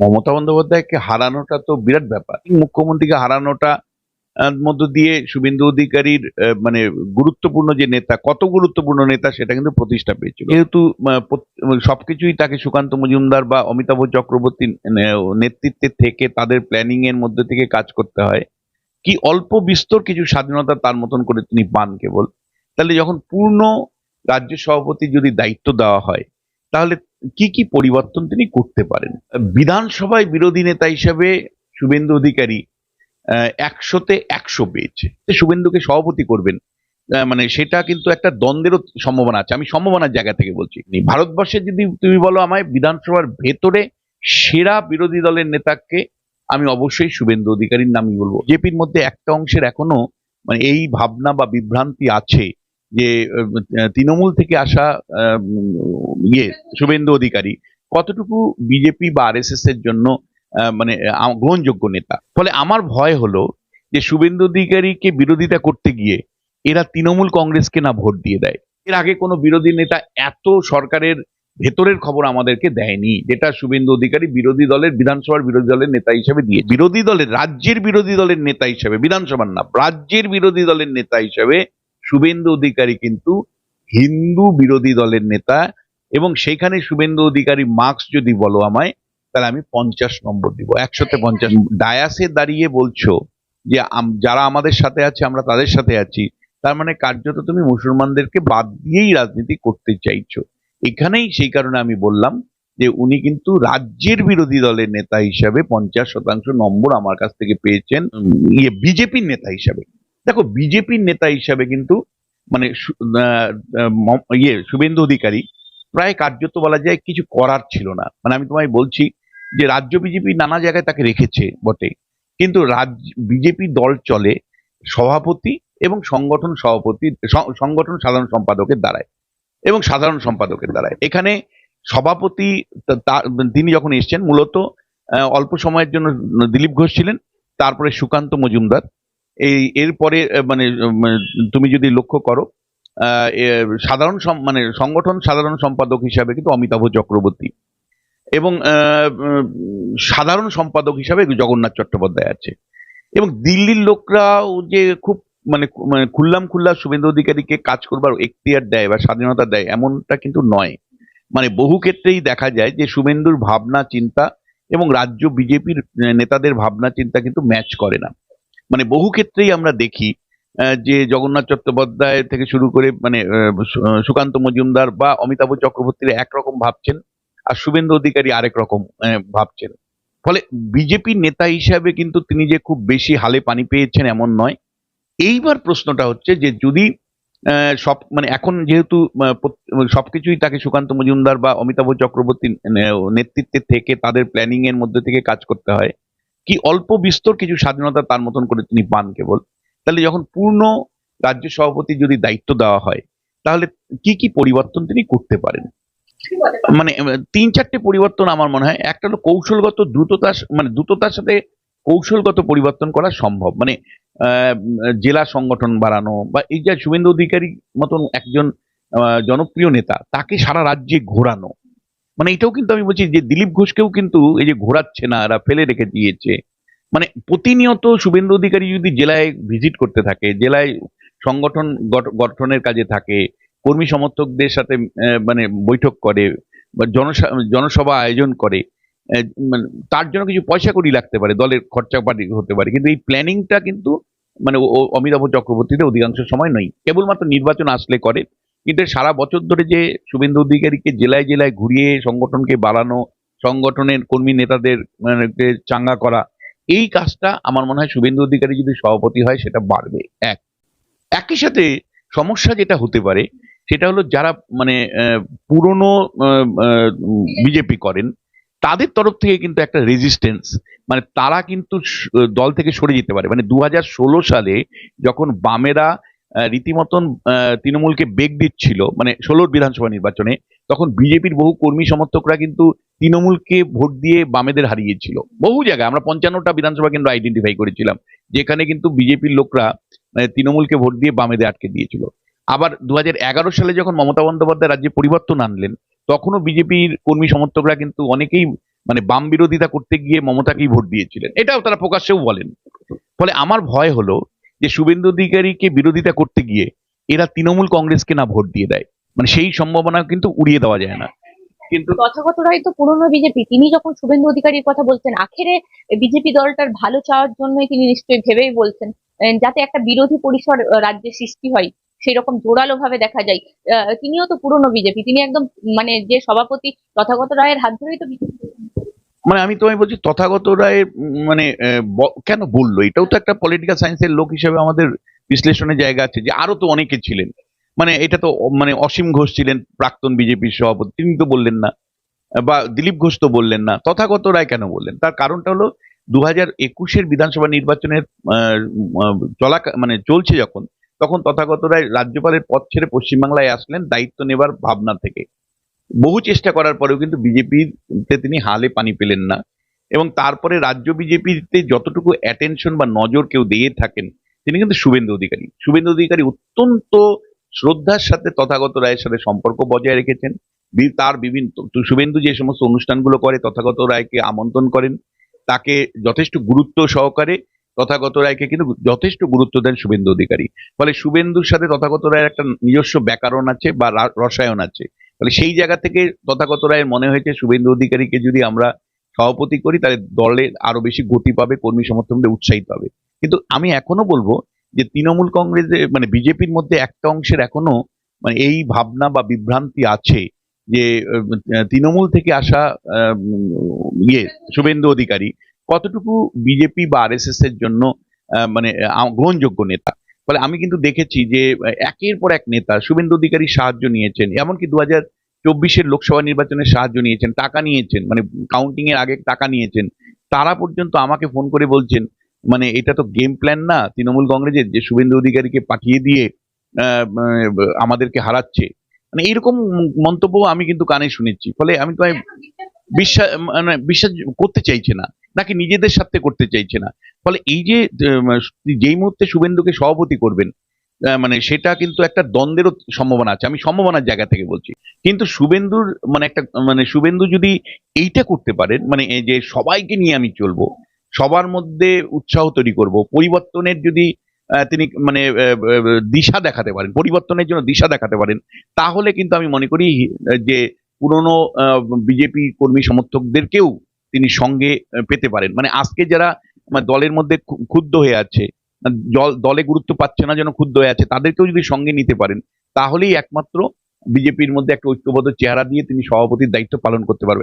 মমতা বন্দ্যোপাধ্যায়কে হারানোটা তো বিরাট ব্যাপার। মুখ্যমন্ত্রীকে হারানোটা মধ্য দিয়ে শুভেন্দু অধিকারীর মানে গুরুত্বপূর্ণ যে নেতা কত গুরুত্বপূর্ণ নেতা সেটা কিন্তু প্রতিষ্ঠা পেয়েছিল। যেহেতু প্রত- সবকিছুই তাকে সুকান্ত মজুমদার বা অমিতাভ চক্রবর্তী নেতৃত্বে থেকে তাদের প্ল্যানিং এর মধ্যে থেকে কাজ করতে হয়। কি অল্প বিস্তর কিছু স্বাধীনতা তার মতন করে তিনি পান কেবল। তাহলে যখন পূর্ণ রাজ্য সভাপতি যদি দায়িত্ব দেওয়া হয় তাহলে কি কি পরিবর্তন তিনি করতে পারেন? বিধানসভায় বিরোধী নেতা হিসাবে শুভেন্দু অধিকারী একশোতে একশো পেয়েছে। শুভেন্দুকে সভাপতি করবেন মানে সেটা কিন্তু একটা দ্বন্দ্বেরও সম্ভাবনা আছে। আমি সম্ভাবনার জায়গা থেকে বলছি। ভারতবর্ষে যদি তুমি বলো আমায়, বিধানসভার ভেতরে সেরা বিরোধী দলের নেতাকে আমি অবশ্যই শুভেন্দু অধিকারীর নামই বলব। জেপির মধ্যে একটা অংশের এখনও মানে এই ভাবনা বা বিভ্রান্তি আছে। যে তৃণমূল থেকে আসা ইয়ে শুভেন্দু অধিকারী, কতটুকু বিজেপি বা আরএসএস এর জন্য মানে গ্রহণযোগ্য নেতা? ফলে আমার ভয় হলো যে শুভেন্দু অধিকারীকে বিরোধিতা করতে গিয়ে এরা তৃণমূল কংগ্রেসকে না ভোট দিয়ে দেয়। এর আগে কোনো বিরোধী নেতা এত সরকারের ভেতরের খবর আমাদেরকে দেয়নি, যেটা শুভেন্দু অধিকারী বিরোধী দলের, বিধানসভার বিরোধী দলের নেতা হিসেবে দিয়ে, বিরোধী দলের, রাজ্যের বিরোধী দলের নেতা হিসেবে, বিধানসভার না, রাজ্যের বিরোধী দলের নেতা হিসেবে শুভেন্দু অধিকারী কিন্তু হিন্দু বিরোধী দলের নেতা এবং সেখানে শুভেন্দু অধিকারী মার্কস যদি বলো আমায়, তাহলে আমি পঞ্চাশ নম্বর দিব। একশোতে পঞ্চাশ। ডায়াসে দাঁড়িয়ে বলছো যে যারা আমাদের সাথে আছে, আমরা তাদের সাথে আছি, তার মানে কার্যত তুমি মুসলমানদেরকে বাদ দিয়েই রাজনীতি করতে চাইছো। এখানেই সেই কারণে আমি বললাম যে উনি কিন্তু রাজ্যের বিরোধী দলের নেতা হিসাবে পঞ্চাশ শতাংশ নম্বর আমার কাছ থেকে পেয়েছেন ইয়ে বিজেপির নেতা হিসাবে। দেখো, বিজেপির নেতা হিসাবে কিন্তু মানে ইয়ে শুভেন্দু অধিকারী প্রায় কার্যত বলা যায় কিছু করার ছিল না। মানে আমি তোমায় বলছি যে, রাজ্য বিজেপি নানা জায়গায় তাকে রেখেছে বটে। কিন্তু রাজ্য বিজেপি দল চলে সভাপতি এবং সংগঠন সভাপতি সংগঠন সাধারণ সম্পাদকের দ্বারায় এবং সাধারণ সম্পাদকের দ্বারায়। এখানে সভাপতি তিনি যখন এসছেন, মূলত অল্প সময়ের জন্য দিলীপ ঘোষ ছিলেন, তারপরে সুকান্ত মজুমদার এই এরপরে মানে তুমি যদি লক্ষ্য করো সাধারণ মানে সংগঠন সাধারণ সম্পাদক হিসাবে কিন্তু অমিতাভ চক্রবর্তী এবং সাধারণ সম্পাদক হিসাবে জগন্নাথ চট্টোপাধ্যায় আছে। এবং দিল্লির লোকরাও যে খুব মানে মানে খুল্লাম খুল্লা শুভেন্দু অধিকারীকে কাজ করবার এখতিয়ার দেয় বা স্বাধীনতা দেয় এমনটা কিন্তু নয়। মানে বহু ক্ষেত্রেই দেখা যায় যে শুভেন্দুর ভাবনা, চিন্তা এবং রাজ্য বিজেপির নেতাদের ভাবনা, চিন্তা কিন্তু ম্যাচ করে না। মানে বহু ক্ষেত্রেই আমরা দেখি যে জগন্নাথ চট্টোপাধ্যায় থেকে শুরু করে মানে সুকান্ত মজুমদার বা অমিতাভ চক্রবর্তীরা একরকম ভাবছেন আর শুভেন্দু অধিকারী আরেক রকম ভাবছেন। ফলে বিজেপির নেতা হিসাবে কিন্তু তিনি যে খুব বেশি হালে পানি পেয়েছেন এমন নয়। এইবার প্রশ্নটা হচ্ছে যে যদি সব মানে এখন যেহেতু সবকিছুই তাকে সুকান্ত মজুমদার বা অমিতাভ চক্রবর্তী নেতৃত্বে থেকে তাদের প্ল্যানিং এর মধ্যে থেকে কাজ করতে হয় কি অল্প বিস্তর কিছু স্বাধীনতা তার মতন করে তিনি পান কেবল। তাহলে যখন পূর্ণ রাজ্য সভাপতি যদি দায়িত্ব দেওয়া হয়, তাহলে কি কি পরিবর্তন তিনি করতে পারেন? মানে তিন চারটে পরিবর্তন আমার মনে হয়। একটা হলো কৌশলগত দ্রুততার মানে দ্রুততার সাথে কৌশলগত পরিবর্তন করা সম্ভব। মানে জেলা সংগঠন বাড়ানো বা এই যে শুভেন্দু অধিকারী মতন একজন জনপ্রিয় নেতা, তাকে সারা রাজ্যে ঘোরানো মানে এটাও কিন্তু আমি বলছি যে দিলীপ ঘোষকেও কিন্তু এই যে ঘোরাচ্ছে না, এরা ফেলে রেখে দিয়েছে। মানে প্রতিনিয়ত শুভেন্দু অধিকারী যদি জেলায় ভিজিট করতে থাকে, জেলায় সংগঠন গঠনের কাজে থাকে, কর্মী সমর্থকদের সাথে মানে বৈঠক করে জনসভা আয়োজন করে মানে তার জন্য কিছু পয়সা করি লাগতে পারে, দলের খরচা পাতি হতে পারে। কিন্তু এই প্ল্যানিংটা কিন্তু মানে অমিতাভ চক্রবর্তীতে অধিকাংশ সময় নয়। কেবলমাত্র নির্বাচন আসলে করে কিন্তু সারা বছর ধরে যে শুভেন্দু অধিকারীকে জেলায় জেলায় ঘুরিয়ে সংগঠনকে বাড়ানো, সংগঠনের কর্মী নেতাদের মানে চাঙ্গা করা, এই কাজটা আমার মনে হয় শুভেন্দু অধিকারী যদি সভাপতি হয় সেটা বাড়বে। এক। একই সাথে সমস্যা যেটা হতে পারে, সেটা হলো যারা মানে পুরনো বিজেপি করেন, তাদের তরফ থেকে কিন্তু একটা রেজিস্ট্যান্স মানে তারা কিন্তু দল থেকে সরে যেতে পারে। মানে দু হাজার ষোলো সালে যখন বামেরা রীতিমতন তৃণমূলকে বেগ দিচ্ছিল মানে ষোলোর বিধানসভা নির্বাচনে, তখন বিজেপির বহু কর্মী সমর্থকরা কিন্তু তৃণমূলকে ভোট দিয়ে বামেদের হারিয়েছিল। বহু জায়গায়, আমরা পঞ্চান্নটা বিধানসভা কেন্দ্র আইডেন্টিফাই করেছিলাম, যেখানে কিন্তু বিজেপির লোকরা তৃণমূলকে ভোট দিয়ে বামেদের আটকে দিয়েছিল। আবার দু হাজার এগারো সালে যখন মমতা বন্দ্যোপাধ্যায় রাজ্যে পরিবর্তন আনলেন, তখনও বিজেপির কর্মী সমর্থকরা কিন্তু অনেকেই মানে বাম বিরোধিতা করতে গিয়ে মমতাকেই ভোট দিয়েছিলেন। এটাও তারা প্রকাশ্যেও বলেন। ফলে আমার ভয় হলো যে শুভেন্দু অধিকারীকে বিরোধিতা করতে গিয়ে এরা তৃণমূল কংগ্রেসকে না ভোট দিয়ে দেয়। মানে সেই সম্ভাবনা কিন্তু উড়িয়ে দেওয়া যায় না। কিন্তু তথাগত রায় তো পুরনো বিজেপি। তিনি যখন শুভেন্দু অধিকারীর কথা বলছেন, আখেরে বিজেপি দলটার ভালো চাওয়ার জন্যই তিনি নিশ্চয়ই ভেবেই বলছেন যাতে একটা বিরোধী পরিসর রাজ্যে সৃষ্টি হয় সেই রকম জোরালো ভাবে দেখা যায়। তিনিও তো পুরনো বিজেপি। তিনি একদম মানে যে সভাপতি তথাগত রায়ের হাত ধরেই তো বিজেপি মানে আমি তোমায় বলছি তথাগত রায় মানে কেন বলল? এটাও তো একটা পলিটিক্যাল সায়েন্সের লোক হিসেবে আমাদের বিশ্লেষণের জায়গা আছে যে আরও তো অনেকে ছিলেন। মানে এটা তো মানে অসীম ঘোষ ছিলেন, প্রাক্তন বিজেপির সভাপতি, তিনি তো বললেন না, বা দিলীপ ঘোষ তো বললেন না, তথাগত রায় কেন বললেন? তার কারণটা হলো দু হাজার একুশের বিধানসভা নির্বাচনের চলা মানে চলছে যখন, তখন তথাগত রায় রাজ্যপালের পদ ছেড়ে পশ্চিমবাংলায় আসলেন, দায়িত্ব নেবার ভাবনা থেকে। বহু চেষ্টা করার পরেও কিন্তু বিজেপিতে তিনি হালে পানি পেলেন না। এবং তারপরে রাজ্য বিজেপিতে যতটুকু অ্যাটেনশন বা নজর কেউ দিয়ে থাকেন, তিনি কিন্তু শুভেন্দু অধিকারী। শুভেন্দু অধিকারী অত্যন্ত শ্রদ্ধার সাথে তথাগত রায়ের সাথে সম্পর্ক বজায় রেখেছেন। তার বিভিন্ন শুভেন্দু যে সমস্ত অনুষ্ঠানগুলো করে, তথাগত রায়কে আমন্ত্রণ করেন। তাকে যথেষ্ট গুরুত্ব সহকারে তথাগত রায়কে কিন্তু যথেষ্ট গুরুত্ব দেন শুভেন্দু অধিকারী। ফলে শুভেন্দুর সাথে তথাগত রায়ের একটা নিজস্ব ব্যাকরণ আছে বা রসায়ন আছে। ফলে সেই জায়গা থেকে তথাগত রায়ের মনে হয়েছে, শুভেন্দু অধিকারীকে যদি আমরা সভাপতি করি, তাহলে দলের আরও বেশি গতি পাবে, কর্মী সমর্থকদের উৎসাহিত হবে কিন্তু আমি এখনও বলব যে তৃণমূল কংগ্রেসের মানে বিজেপির মধ্যে একটা অংশের এখনও মানে এই ভাবনা বা বিভ্রান্তি আছে যে তৃণমূল থেকে আসা ইয়ে শুভেন্দু অধিকারী কতটুকু বিজেপি বা আরএসএস এর জন্য মানে গ্রহণযোগ্য নেতা? ফলে আমি কিন্তু দেখেছি যে একের পর এক নেতা শুভেন্দু অধিকারী সাহায্য নিয়েছেন এমনকি দু হাজার চব্বিশের লোকসভা নির্বাচনের সাহায্য নিয়েছেন টাকা নিয়েছেন মানে কাউন্টিং এর আগে টাকা নিয়েছেন। তারা পর্যন্ত আমাকে ফোন করে বলছেন মানে এটা তো গেম প্ল্যান না তৃণমূল কংগ্রেসের যে শুভেন্দু অধিকারীকে পাঠিয়ে দিয়ে আমাদেরকে হারাচ্ছে। মানে এইরকম মন্তব্য আমি কিন্তু কানে শুনেছি ফলে আমি তোমায় বিশ্বাস মানে বিশ্বাস করতে চাইছে না নাকি নিজেদের সাথে করতে চাইছে না। ফলে এই যে যেই মুহূর্তে শুভেন্দুকে সভাপতি করবেন মানে সেটা কিন্তু একটা দ্বন্দ্বেরও সম্ভাবনা আছে, আমি সম্ভাবনার জায়গা থেকে বলছি। কিন্তু শুভেন্দুর মানে একটা মানে শুভেন্দু যদি এইটা করতে পারেন মানে যে সবাইকে নিয়ে আমি চলবো, সবার মধ্যে উৎসাহ তৈরি করব, পরিবর্তনের যদি তিনি মানে দিশা দেখাতে পারেন, পরিবর্তনের জন্য দিশা দেখাতে পারেন, তাহলে কিন্তু আমি মনে করি যে পুরনো বিজেপি কর্মী সমর্থকদেরকেও তিনি সঙ্গে পেতে পারেন। মানে আজকে যারা দলের মধ্যে ক্ষুদ্ধ হয়ে আছে। মানে দলে গুরুত্ব পাচ্ছে না যেন ক্ষুদ্ধ হয়ে আছে, তাদেরকেও যদি সঙ্গে নিতে পারেন, তাহলেই একমাত্র বিজেপির মধ্যে একটা ঐক্যবদ্ধ চেহারা দিয়ে তিনি সভাপতির দায়িত্ব পালন করতে পারবেন।